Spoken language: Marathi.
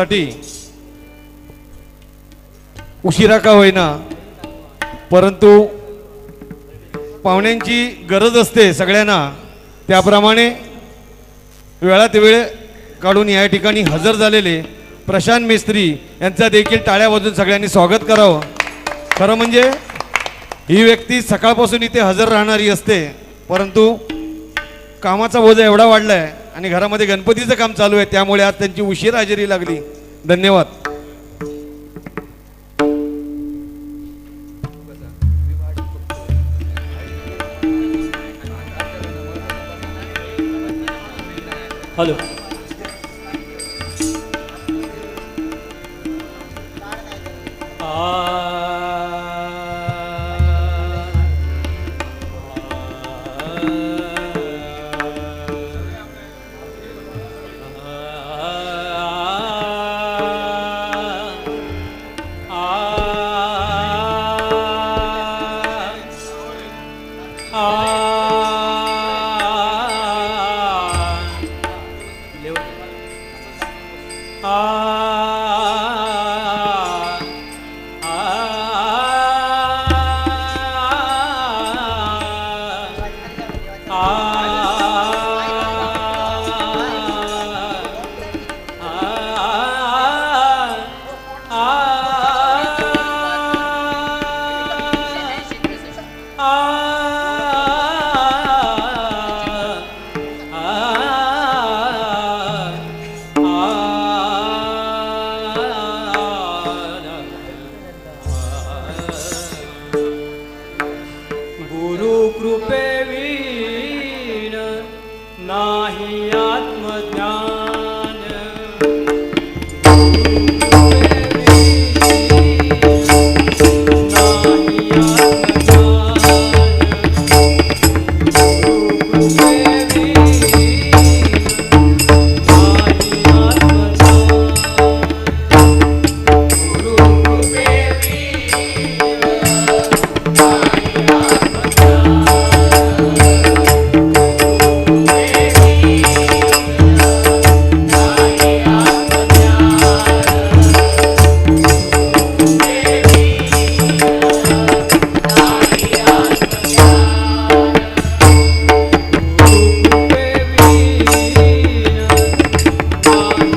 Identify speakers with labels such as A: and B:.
A: साठी उशिरा का होईना परंतु पाहुण्यांची गरज असते सगळ्यांना. त्याप्रमाणे वेळात वेळ काढून या ठिकाणी हजर झालेले प्रशांत मिस्त्री यांचा देखील टाळ्या वाजून सगळ्यांनी स्वागत करावं. खरं म्हणजे ही व्यक्ती सकाळपासून इथे हजर राहणारी असते परंतु कामाचा बोजा एवढा वाढला आहे आणि घरामध्ये गणपतीचं काम चालू आहे त्यामुळे आज त्यांची उशीर हजेरी लागली. धन्यवाद.
B: हॅलो. आ अध्यात्मज्ञान Oh.